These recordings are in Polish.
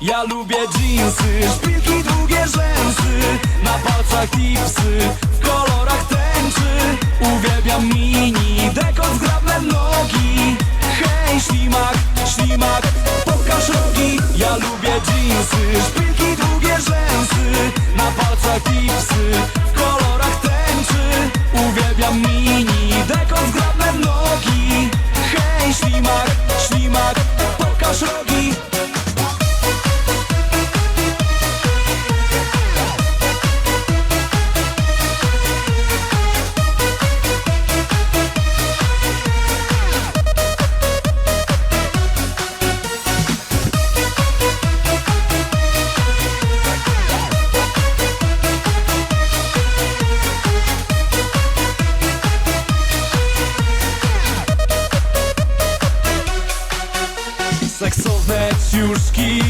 Ja lubię jeansy, szpilki, długie rzęsy Na palcach tipsy, w kolorach tęczy. Uwielbiam mini, dekot, zgrabne nogi. Hej, ślimak, ślimak, pokaż rogi. Ja lubię jeansy, szpilki, długie rzęsy Na palcach tipsy, w kolorach tęczy. Uwielbiam mini, dekot, zgrabne nogi. Hej, ślimak, ślimak, Seksowne ciuszki,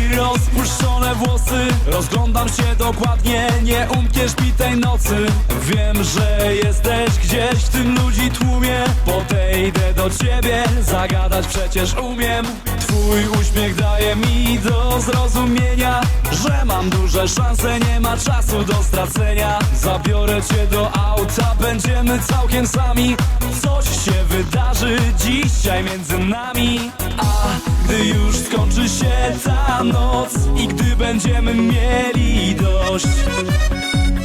włosy. Rozglądam się dokładnie, nie umkniesz mi tej nocy. Wiem, że jesteś gdzieś w tym ludzi tłumie. Podejdę do ciebie, zagadać przecież umiem. Twój uśmiech daje mi do zrozumienia Że mam duże szanse, nie ma czasu do stracenia. Zabiorę cię do auta, będziemy całkiem sami. Coś się wydarzy dzisiaj między nami. A gdy już skończy się ta noc I gdy będziemy mieli dość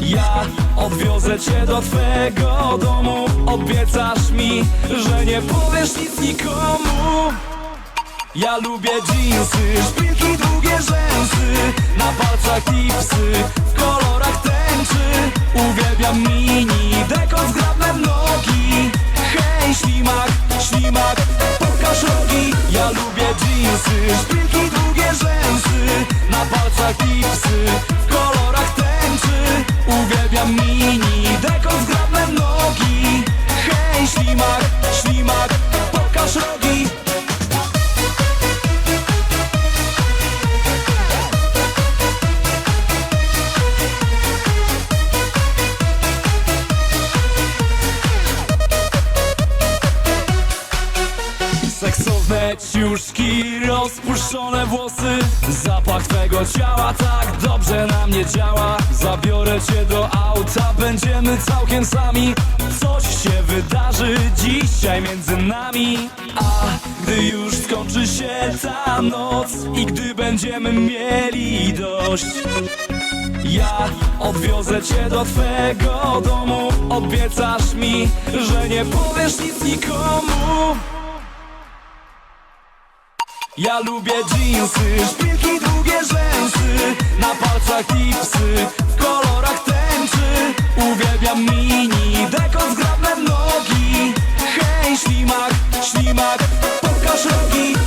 Ja odwiozę cię do twego domu. Obiecasz mi, że nie powiesz nic nikomu. Ja lubię jeansy, szpilki, długie rzęsy Na palcach tipsy, Na tipsy, w Seksowne ciuszki, rozpuszczone włosy. Zapach twego ciała tak dobrze na mnie działa. Zabiorę cię do auta, będziemy całkiem sami. Coś się wydarzy dzisiaj między nami. A gdy już skończy się ta noc I gdy będziemy mieli dość ja odwiozę cię do twego domu. Obiecasz mi, że nie powiesz nic nikomu ja lubię jeansy, szpilki, długie rzęsy Na palcach tipsy, w kolorach tęczy. Uwielbiam mini, dekot, zgrabne nogi. Hej, ślimak, ślimak, pokaż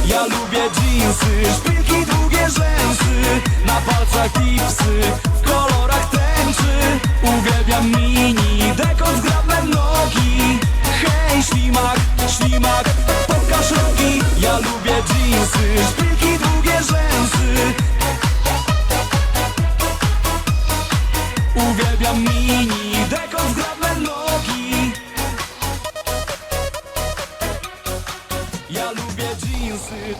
Ja lubię jeansy, szpilki, długie rzęsy Na palcach tipsy, w kolorach tęczy. Uwielbiam mini, dekot, zgrabne nogi. Hej, ślimak, ślimak, pokaż koszulki, ja lubię jeansy Szpilki, długie rzęsy. Uwielbiam mini, dekon, zgrabne nogi Ja lubię jeansy